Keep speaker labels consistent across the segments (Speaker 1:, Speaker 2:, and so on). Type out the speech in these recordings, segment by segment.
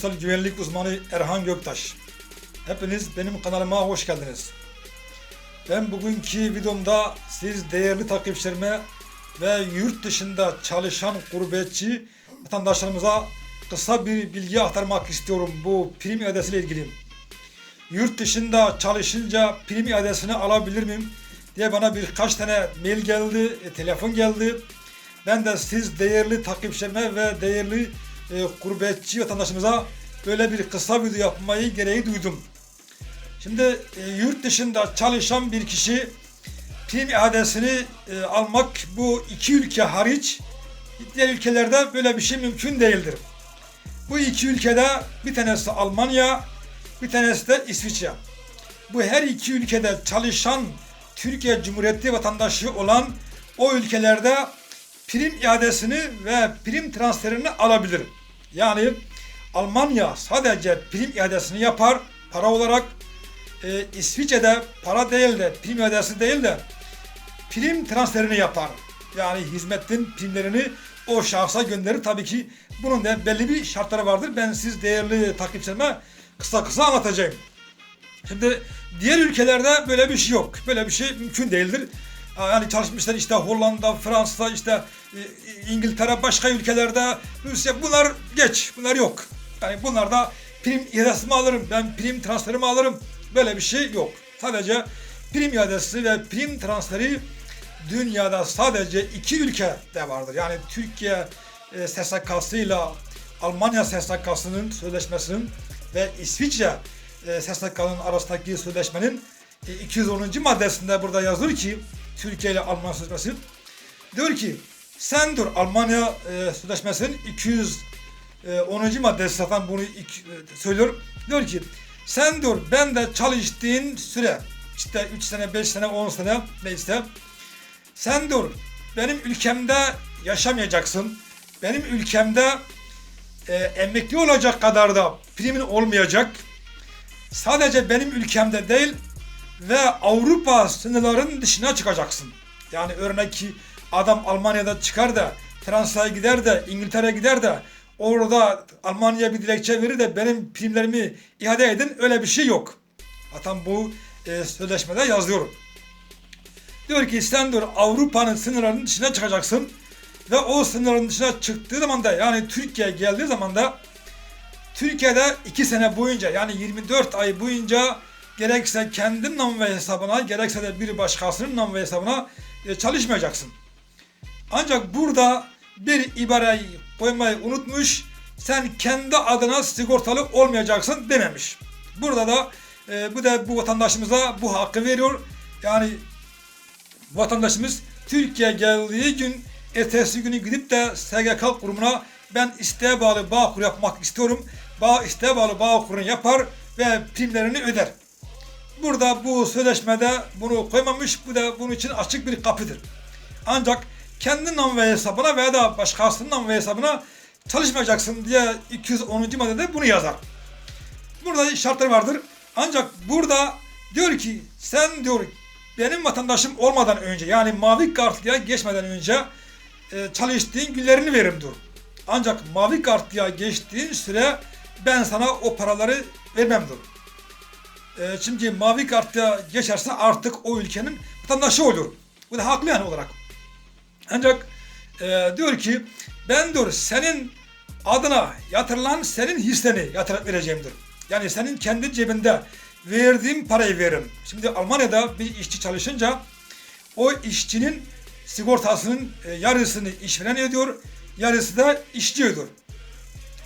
Speaker 1: sosyal güvenlik uzmanı Erhan Göktaş. Hepiniz benim kanalıma hoş geldiniz. Ben bugünkü videomda siz değerli takipçilerime ve yurt dışında çalışan gurbetçi vatandaşlarımıza kısa bir bilgi aktarmak istiyorum bu prim iadesiyle ilgili. Yurt dışında çalışınca prim iadesini alabilir miyim diye bana birkaç tane mail geldi, e, telefon geldi. Ben de siz değerli takipçilerime ve değerli e, gurbetçi vatandaşımıza böyle bir kısa video yapmayı gereği duydum. Şimdi e, yurt dışında çalışan bir kişi prim iadesini e, almak bu iki ülke hariç diğer ülkelerde böyle bir şey mümkün değildir. Bu iki ülkede bir tanesi Almanya, bir tanesi de İsviçre. Bu her iki ülkede çalışan Türkiye Cumhuriyeti vatandaşı olan o ülkelerde prim iadesini ve prim transferini alabilir. Yani Almanya sadece prim iadesini yapar para olarak. E, İsviçre'de para değil de prim iadesi değil de prim transferini yapar. Yani hizmetin primlerini o şahsa gönderir. Tabii ki bunun da belli bir şartları vardır. Ben siz değerli takipçilerime kısa kısa anlatacağım. Şimdi diğer ülkelerde böyle bir şey yok. Böyle bir şey mümkün değildir. Yani çalışmışlar işte Hollanda, Fransa, işte e, İngiltere, başka ülkelerde Rusya bunlar geç. Bunlar yok. Yani bunlarda prim iadesimi alırım. Ben prim transferimi alırım. Böyle bir şey yok. Sadece prim iadesi ve prim transferi dünyada sadece iki ülkede vardır. Yani Türkiye e, SSK'sıyla Almanya SSK'sının sözleşmesinin ve İsviçre e, SSK'nın arasındaki sözleşmenin e, 210. maddesinde burada yazılır ki Türkiye ile Almanya sözleşmesi diyor ki sen dur Almanya e, sözleşmesinin 210. maddesi zaten bunu ilk, e, söylüyor. Diyor ki sen dur ben de çalıştığın süre işte 3 sene 5 sene 10 sene neyse sen dur benim ülkemde yaşamayacaksın. Benim ülkemde e, emekli olacak kadar da primin olmayacak. Sadece benim ülkemde değil ve Avrupa sınırlarının dışına çıkacaksın. Yani örnek ki adam Almanya'da çıkar da Fransa'ya gider de İngiltere'ye gider de orada Almanya'ya bir dilekçe verir de benim primlerimi iade edin öyle bir şey yok. Zaten bu e, sözleşmede yazıyorum. Diyor ki sen diyor Avrupa'nın sınırlarının dışına çıkacaksın ve o sınırların dışına çıktığı zaman da yani Türkiye'ye geldiği zaman da Türkiye'de iki sene boyunca yani 24 ay boyunca gerekse kendi nam ve hesabına gerekse de bir başkasının nam ve hesabına e, çalışmayacaksın. Ancak burada bir ibareyi koymayı unutmuş. Sen kendi adına sigortalı olmayacaksın dememiş. Burada da e, bu da bu vatandaşımıza bu hakkı veriyor. Yani vatandaşımız Türkiye geldiği gün ertesi günü gidip de SGK kurumuna ben isteğe bağlı bağ kur yapmak istiyorum. Bağ isteğe bağlı bağ kurunu yapar ve primlerini öder. Burada bu sözleşmede bunu koymamış. Bu da bunun için açık bir kapıdır. Ancak kendi nam ve hesabına veya da başkasının nam ve hesabına çalışmayacaksın diye 210. maddede bunu yazar. Burada şartlar vardır. Ancak burada diyor ki sen diyor benim vatandaşım olmadan önce yani mavi kartlıya geçmeden önce e, çalıştığın günlerini veririm diyor. Ancak mavi kartlıya geçtiğin süre ben sana o paraları vermem diyor. E, çünkü mavi kartlıya geçerse artık o ülkenin vatandaşı olur. Bu da haklı yani olarak. Ancak e, diyor ki ben diyor senin adına yatırılan senin hisseni yatırıp vereceğim diyor. Yani senin kendi cebinde verdiğim parayı veririm. Şimdi Almanya'da bir işçi çalışınca o işçinin sigortasının e, yarısını işveren ödüyor, yarısı da işçi ödüyor.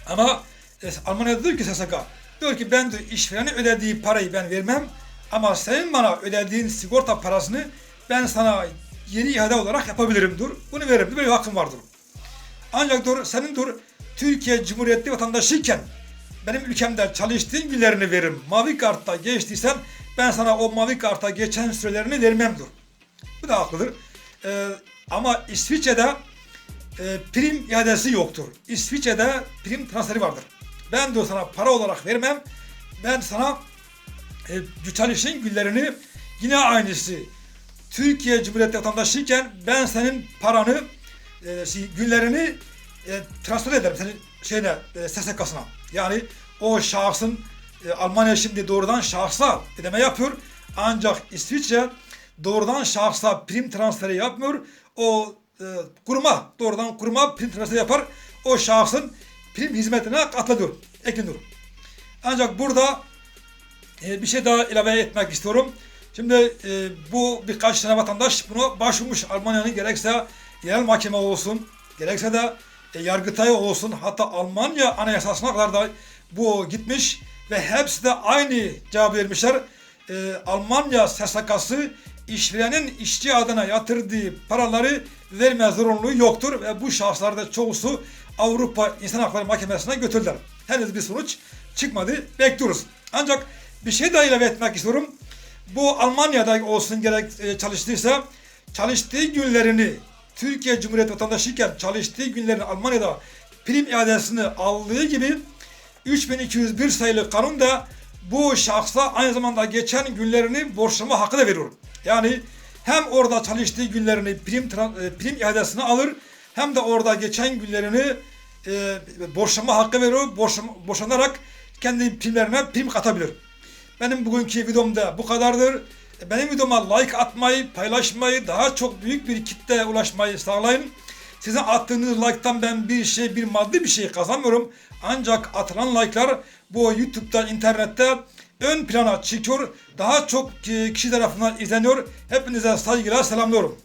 Speaker 1: Ama e, Almanya'da diyor ki SSK, diyor ki ben diyor işvereni ödediği parayı ben vermem ama senin bana ödediğin sigorta parasını ben sana yeni iade olarak yapabilirim dur. Bunu veririm. Böyle bir hakkım vardır. Ancak dur senin dur Türkiye Cumhuriyeti vatandaşıyken benim ülkemde çalıştığın günlerini veririm. Mavi kartta geçtiysen ben sana o mavi karta geçen sürelerini vermem dur. Bu da haklıdır. Ee, ama İsviçre'de e, prim iadesi yoktur. İsviçre'de prim transferi vardır. Ben de sana para olarak vermem. Ben sana e, çalıştığın günlerini yine aynısı Türkiye Cumhuriyeti vatandaşıyken ben senin paranı e, şey, günlerini e, transfer ederim senin şeyine e, SSK'sına. Yani o şahsın e, Almanya şimdi doğrudan şahsa ödeme yapıyor. Ancak İsviçre doğrudan şahsa prim transferi yapmıyor. O e, kuruma doğrudan kuruma prim transferi yapar. O şahsın prim hizmetine katılıyor. Ekleniyor. Ancak burada e, bir şey daha ilave etmek istiyorum. Şimdi e, bu birkaç tane vatandaş buna başvurmuş. Almanya'nın gerekse yerel mahkeme olsun, gerekse de e, Yargıtay olsun, hatta Almanya anayasasına kadar da bu gitmiş ve hepsi de aynı cevap vermişler. E, Almanya SSK'sı işverenin işçi adına yatırdığı paraları verme zorunluluğu yoktur ve bu şahıslarda çoğusu Avrupa İnsan Hakları Mahkemesi'ne götürdüler. Henüz bir sonuç çıkmadı. Bekliyoruz. Ancak bir şey daha ilave etmek istiyorum. Bu Almanya'da olsun gerek e, çalıştıysa çalıştığı günlerini Türkiye Cumhuriyeti vatandaşıyken çalıştığı günlerini Almanya'da prim iadesini aldığı gibi 3201 sayılı kanun da bu şahsa aynı zamanda geçen günlerini borçlama hakkı da veriyor. Yani hem orada çalıştığı günlerini prim e, prim iadesini alır hem de orada geçen günlerini e, borçlama hakkı veriyor. Borçlama, borçlanarak kendi primlerine prim katabilir. Benim bugünkü videomda bu kadardır. Benim videoma like atmayı, paylaşmayı, daha çok büyük bir kitleye ulaşmayı sağlayın. Sizin attığınız like'tan ben bir şey, bir maddi bir şey kazanmıyorum. Ancak atılan like'lar bu YouTube'da, internette ön plana çıkıyor. Daha çok kişi tarafından izleniyor. Hepinize saygıyla selamlıyorum.